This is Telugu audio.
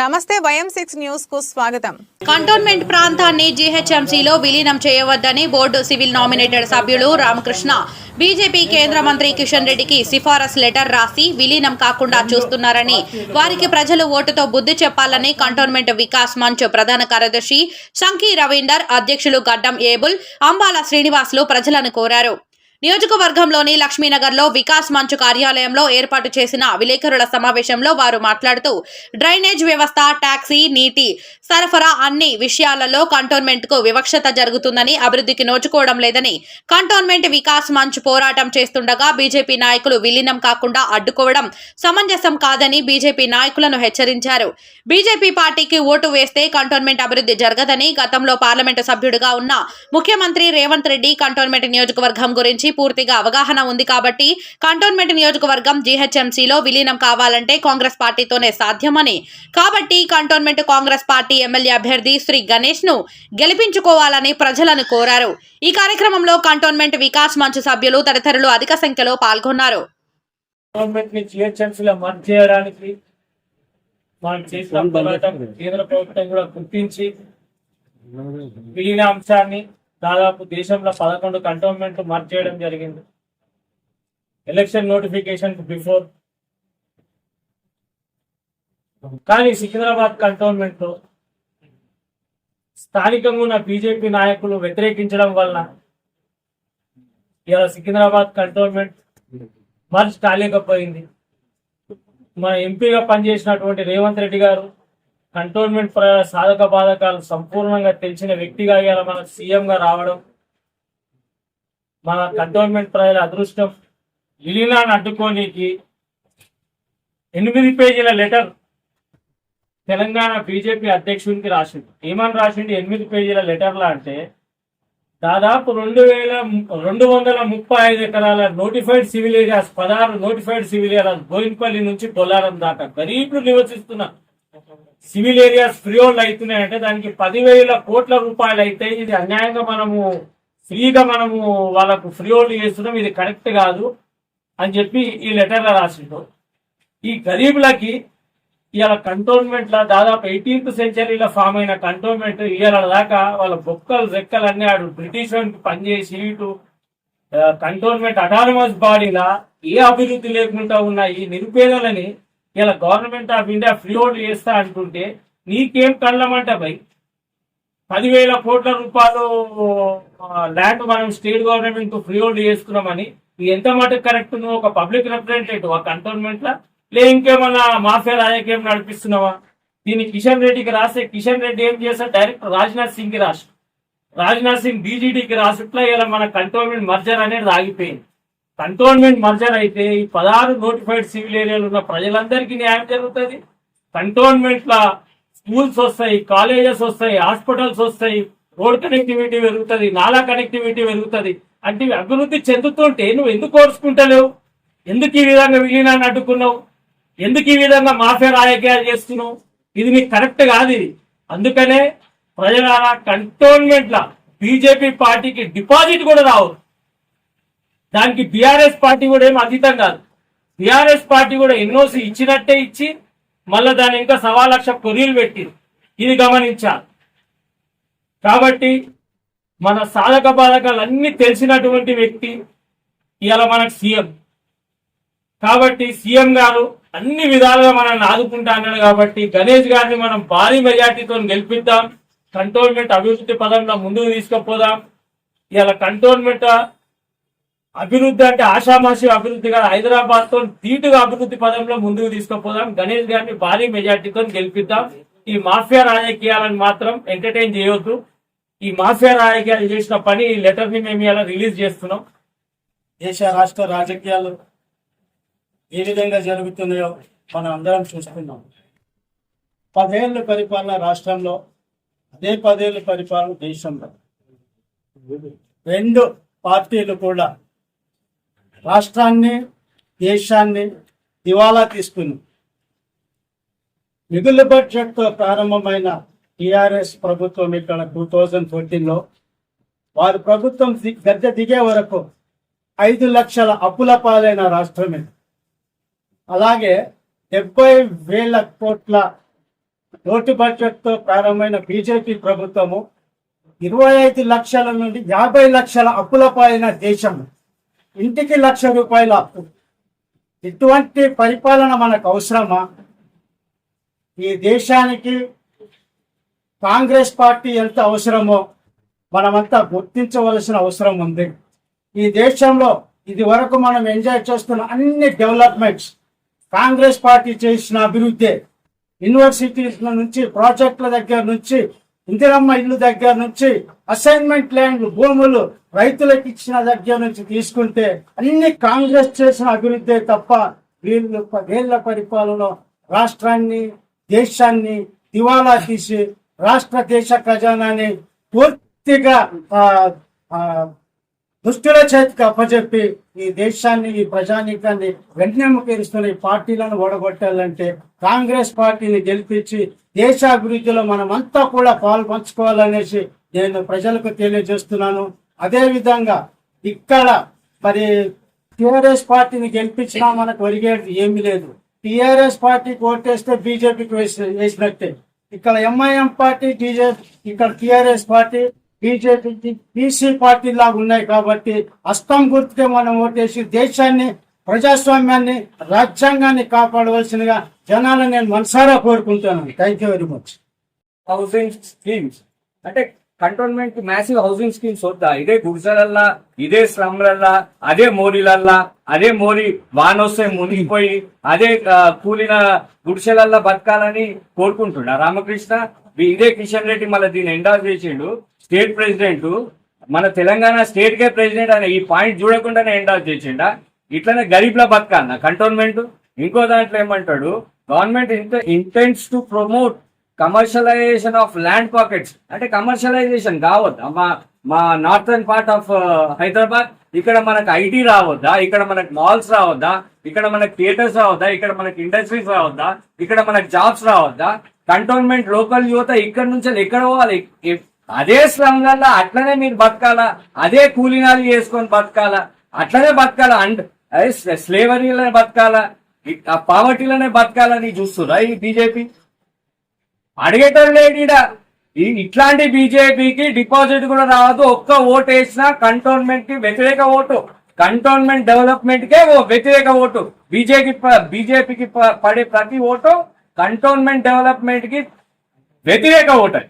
నమస్తే వయం సిక్స్ న్యూస్కు స్వాగతం. కంటోన్మెంట్ ప్రాంతాన్ని జీహెచ్ఎంసీలో విలీనం చేయవద్దని బోర్డు సివిల్ నామినేటెడ్ సభ్యులు రామకృష్ణ. బీజేపీ కేంద్ర మంత్రి కిషన్ రెడ్డికి సిఫారసు లెటర్ రాసి విలీనం కాకుండా చూస్తున్నారని వారికి ప్రజలు ఓటుతో బుద్ధి చెప్పాలని కంటోన్మెంట్ వికాస్ మంచ్ ప్రధాన కార్యదర్శి శంకీ రవీందర్ అధ్యక్షులు గడ్డం ఏబుల్ అంబాల శ్రీనివాసులు ప్రజలను కోరారు. నియోజకవర్గంలోని లక్ష్మీనగర్లో వికాస్ మంచు కార్యాలయంలో ఏర్పాటు చేసిన విలేకరుల సమావేశంలో వారు మాట్లాడుతూ డ్రైనేజ్ వ్యవస్థ టాక్సీ నీటి సరఫరా అన్ని విషయాలలో కంటోన్మెంట్కు వివక్షత జరుగుతుందని అభివృద్ధికి నోచుకోవడం లేదని కంటోన్మెంట్ వికాస్ మంచ్ పోరాటం చేస్తుండగా బీజేపీ నాయకులు విలీనం కాకుండా అడ్డుకోవడం సమంజసం కాదని బీజేపీ నాయకులను హెచ్చరించారు. బీజేపీ పార్టీకి ఓటు వేస్తే కంటోన్మెంట్ అభివృద్ధి జరగదని గతంలో పార్లమెంటు సభ్యుడిగా ఉన్న ముఖ్యమంత్రి రేవంత్ రెడ్డి కంటోన్మెంట్ నియోజకవర్గం గురించి పూర్తిగా అవగాహన ఉంది కాబట్టి కంటోన్మెంట్ నియోజకవర్గం జీహెచ్ఎంసీలో విలీనం కావాలంటే కాంగ్రెస్ పార్టీతోనే సాధ్యమని. కాబట్టి కంటోన్మెంట్ కాంగ్రెస్ పార్టీ ఎమ్మెల్యే అభ్యర్థి శ్రీ గణేష్ను గెలిపించుకోవాలని ప్రజలను కోరారు. ఈ కార్యక్రమంలో కంటోన్మెంట్ వికాస్ మంచ్ సభ్యులు తదితరులు అధిక సంఖ్యలో పాల్గొన్నారు. మనం చేసిన కేంద్ర ప్రభుత్వం కూడా గుర్తించి విలీన అంశాన్ని దాదాపు దేశంలో పదకొండు కంటోన్మెంట్ మార్క్ చేయడం జరిగింది. Election notification before. కానీ సికింద్రాబాద్ కంటోన్మెంట్లో స్థానికంగా ఉన్న బీజేపీ నాయకులు వ్యతిరేకించడం వలన ఇలా సికింద్రాబాద్ కంటోన్మెంట్ మర్చి కాలేకపోయింది. మన ఎంపీగా పనిచేసినటువంటి రేవంత్ రెడ్డి గారు కంటోన్మెంట్ సాధక బాధకాలు సంపూర్ణంగా తెలిసిన వ్యక్తిగా ఇవాళ మన సీఎం గా రావడం. మన కంటోన్మెంట్ ప్రజల అదృష్టం. విలీనాన్ని అడ్డుకోనికి ఎనిమిది పేజీల లెటర్ తెలంగాణ బీజేపీ అధ్యక్షునికి రాసింది. ఏమని రాసింది? ఎనిమిది పేజీల లెటర్లా అంటే దాదాపు రెండు వేల రెండు వందల ముప్పై ఐదు ఎకరాల నోటిఫైడ్ సివిల్ ఏరియాస్ పదహారు నోటిఫైడ్ సివిల్ ఏరియాస్ బోయిన్పల్లి నుంచి బొల్లారం దాకా గరీబులు నివసిస్తున్నారు సివిల్ ఏరియాస్ ఫ్రీ హోల్డ్ అవుతున్నాయంటే దానికి పదివేల కోట్ల రూపాయలు అయితే ఇది అన్యాయంగా మనము ఫ్రీగా మనము వాళ్ళకు ఫ్రీ హోల్డ్ చేస్తున్నాం ఇది కరెక్ట్ కాదు అని చెప్పి ఈ లెటర్లో రాసిండు ఈ గరీబులకి ఇవాళ కంటోన్మెంట్ లా దాదాపు ఎయిటీన్త్ సెంచరీలో ఫామ్ అయిన కంటోన్మెంట్ ఇవాళ దాకా వాళ్ళ బొక్కలు రెక్కలు అన్ని ఆడు బ్రిటిష్ వానికి పనిచేసి ఇటు కంటోన్మెంట్ అటానమస్ బాడీలా ఏ అభివృద్ధి లేకుండా ఉన్న ఈ నిరుపేదలని ఇలా government of India free hold చేస్తా అంటుంటే నీకేం కళ్ళమంట భయ్? పదివేల కోట్ల రూపాయలు ల్యాండ్ మనం స్టేట్ గవర్నమెంట్ ఫ్రీ హోల్డ్ చేసుకున్నామని ఎంత మటుకు కరెక్ట్ నువ్వు ఒక పబ్లిక్ రిప్రజెంటేటివ్ ఆ కంటోన్మెంట్ లా? లే ఇంకేమన్నా మాఫియా రాజకీయం నడిపిస్తున్నావా? దీన్ని కిషన్ రెడ్డికి రాస్తే కిషన్ రెడ్డి ఏం చేస్తాడు? డైరెక్ట్ రాజ్నాథ్ సింగ్కి రాసు రాజ్నాథ్ సింగ్ డీజీడీకి రాసిట్లా ఇలా మన కంటోన్మెంట్ మర్జర్ అనేది ఆగిపోయింది. కంటోన్మెంట్ మర్జర్ అయితే ఈ పదహారు నోటిఫైడ్ సివిల్ ఏరియాలు ఉన్న ప్రజలందరికీ న్యాయం జరుగుతుంది. కంటోన్మెంట్ లా స్కూల్స్ వస్తాయి కాలేజెస్ వస్తాయి హాస్పిటల్స్ వస్తాయి రోడ్ కనెక్టివిటీ పెరుగుతుంది నాలా కనెక్టివిటీ పెరుగుతుంది. అంటే ఇవి అభివృద్ధి చెందుతుంటే నువ్వు ఎందుకు కోరుచుకుంటలేవు ఎందుకు ఈ విధంగా విలీనాన్ని అడ్డుకున్నావు? ఎందుకు ఈ విధంగా మాఫియా రాజకీయాలు చేస్తున్నావు? ఇది నీకు కరెక్ట్ కాదు ఇది. అందుకనే ప్రజల కంటోన్మెంట్ లా బీజేపీ పార్టీకి డిపాజిట్ కూడా రావు దానికి బీఆర్ఎస్ పార్టీ కూడా ఏం అతీతం కాదు. బీఆర్ఎస్ పార్టీ కూడా ఎన్నోసి ఇచ్చినట్టే ఇచ్చి మళ్ళీ దాని ఇంకా సవా లక్ష కొరీలు పెట్టి ఇది గమనించాలి. కాబట్టి మన సాధక బాధకాలు అన్ని తెలిసినటువంటి వ్యక్తి ఇవాళ మనకు సీఎం. కాబట్టి సీఎం గారు అన్ని విధాలుగా మనల్ని ఆదుకుంటా అన్నాడు కాబట్టి గణేష్ గారిని మనం భారీ మెజార్టీతో గెలిపిద్దాం. కంటోన్మెంట్ అభివృద్ధి పదంలో ముందుకు తీసుకుపోదాం. ఇవాళ కంటోన్మెంట్ అభివృద్ధి అంటే ఆషామాషి అభివృద్ధి కాదు. హైదరాబాద్తో ధీటుగా అభివృద్ధి పదంలో ముందుకు తీసుకుపోదాం. గణేష్ గారిని భారీ మెజార్టీతో గెలిపిద్దాం. ఈ మాఫియా రాజకీయాలను మాత్రం ఎంటర్టైన్ చేయొద్దు. ఈ మాఫియా రాజకీయాలు చేసిన పని ఈ లెటర్ని మేము ఇలా రిలీజ్ చేస్తున్నాం. దేశ రాష్ట్ర రాజకీయాలు ఏ విధంగా జరుగుతున్నాయో మనం అందరం చూస్తున్నాం. పదేళ్ళు పరిపాలన రాష్ట్రంలో అదే పదేళ్ళు పరిపాలన దేశంలో. రెండు పార్టీలు కూడా రాష్ట్రాన్ని దేశాన్ని దివాలా తీసుకుని మిగులు బడ్జెట్తో ప్రారంభమైన టిఆర్ఎస్ ప్రభుత్వం ఇక్కడ టూ థౌజండ్ ఫోర్టీన్లో వారి ప్రభుత్వం ది- గద్దె దిగే వరకు ఐదు లక్షల అప్పుల పాలైన రాష్ట్రమే. అలాగే డెబ్బై వేల కోట్ల లోటు బడ్జెట్తో ప్రారంభమైన బీజేపీ ప్రభుత్వము ఇరవై ఐదు లక్షల నుండి యాభై లక్షల అప్పుల పాలైన దేశం ఇంటికి లక్ష రూపాయల అప్పు. ఇటువంటి పరిపాలన మనకు అవసరమా? ఈ దేశానికి కాంగ్రెస్ పార్టీ ఎంత అవసరమో మనమంతా గుర్తించవలసిన అవసరం ఉంది. ఈ దేశంలో ఇది వరకు మనం ఎంజాయ్ చేస్తున్న అన్ని డెవలప్మెంట్స్ కాంగ్రెస్ పార్టీ చేసిన అభివృద్ధి. యూనివర్సిటీస్ నుంచి ప్రాజెక్టుల దగ్గర నుంచి ఇందిరమ్మ ఇల్లు దగ్గర నుంచి అసైన్మెంట్ ల్యాండ్లు భూములు రైతులకు ఇచ్చిన దగ్గర నుంచి తీసుకుంటే అన్ని కాంగ్రెస్ చేసిన అభివృద్ధి తప్ప వీళ్ళు వీళ్ళ పరిపాలన రాష్ట్రాన్ని దేశాన్ని దివాలా తీసి రాష్ట్ర దేశ ఖజానాని పూర్తిగా దుష్టుల చేతికి అప్పచెప్పి ఈ దేశాన్ని ఈ ప్రజానీకాన్ని వెన్నెముకేరుస్తున్న ఈ పార్టీలను ఓడగొట్టాలంటే కాంగ్రెస్ పార్టీని గెలిపించి దేశాభివృద్ధిలో మనమంతా కూడా పాలు పంచుకోవాలనేసి నేను ప్రజలకు తెలియజేస్తున్నాను. అదేవిధంగా ఇక్కడ మరి టిఆర్ఎస్ పార్టీని గెలిపించినా మనకు ఒరిగేది ఏమీ లేదు. టిఆర్ఎస్ పార్టీకి ఓటేస్తే బీజేపీకి వేసి వేసినట్టే. ఇక్కడ ఎంఐఎం పార్టీ టీజేపీ ఇక్కడ టిఆర్ఎస్ పార్టీ బీజేపీకి బీసీ పార్టీ లాగా ఉన్నాయి కాబట్టి అస్తం గుర్తుకే మనం ఓటేసి దేశాన్ని ప్రజాస్వామ్యాన్ని రాజ్యాంగాన్ని కాపాడవలసిందిగా జనాలను నేను మనసారా కోరుకుంటున్నాను. Thank you very much housing schemes అంటే కంటోన్మెంట్ మ్యాసివ్ హౌసింగ్ స్కీమ్స్ వద్దా? ఇదే గుడిసెలల్లా ఇదే స్లమ్లల్లా అదే మోరీలల్లా అదే మోరీ వానొస్తే మునిగిపోయి అదే కూలిన గుడిసెలల్లా బతకాలని కోరుకుంటున్నా. రామకృష్ణ ఇదే కిషన్ రెడ్డి మళ్ళీ దీన్ని ఎండాస్ చేసిండు. స్టేట్ ప్రెసిడెంట్ మన తెలంగాణ స్టేట్ కే ప్రెసిడెంట్ అనే ఈ పాయింట్ చూడకుండానే ఎండాస్ చేసిండా? ఇట్లనే గరీబ్ల బతకాలన్నా కంటోన్మెంట్. ఇంకో దాంట్లో ఏమంటాడు? గవర్నమెంట్ ఇంత intends to promote commercialization of land pockets అంటే కమర్షియలైజేషన్ కావద్దా? మా మా నార్థన్ పార్ట్ ఆఫ్ హైదరాబాద్ ఇక్కడ మనకు ఐటీ రావద్దా? ఇక్కడ మనకు మాల్స్ రావద్దా? ఇక్కడ మనకు థియేటర్స్ రావద్దా? ఇక్కడ మనకి ఇండస్ట్రీస్ రావద్దా? ఇక్కడ మనకు జాబ్స్ రావద్దా? కంటోన్మెంట్ లోకల్ యువత ఇక్కడ నుంచి ఎక్కడ పోవాలి? అదే స్లంగల్లా అట్లనే మీరు బతకాలా అదే కూలినాలు చేసుకొని బతకాలా అట్లనే బతకాలా అండ్ అదే స్లేవరీలోనే బతకాలా ఇ- ఆ పావర్టీలోనే బతకాలని చూస్తురా ఈ బీజేపీ? అడిగేటోళ్ళు లేడీడా ఈ- ఇట్లాంటి బీజేపీకి డిపాజిట్ కూడా రాదు ఒక్క ఓటు వేసినా కంటోన్మెంట్కి వ్యతిరేక ఓటు. కంటోన్మెంట్ డెవలప్మెంట్ కే ఓ వ్యతిరేక ఓటు. బీజేపీ బీజేపీకి పడే ప్రతి ఓటు కంటోన్మెంట్ డెవలప్మెంట్కి వ్యతిరేక ఓటు.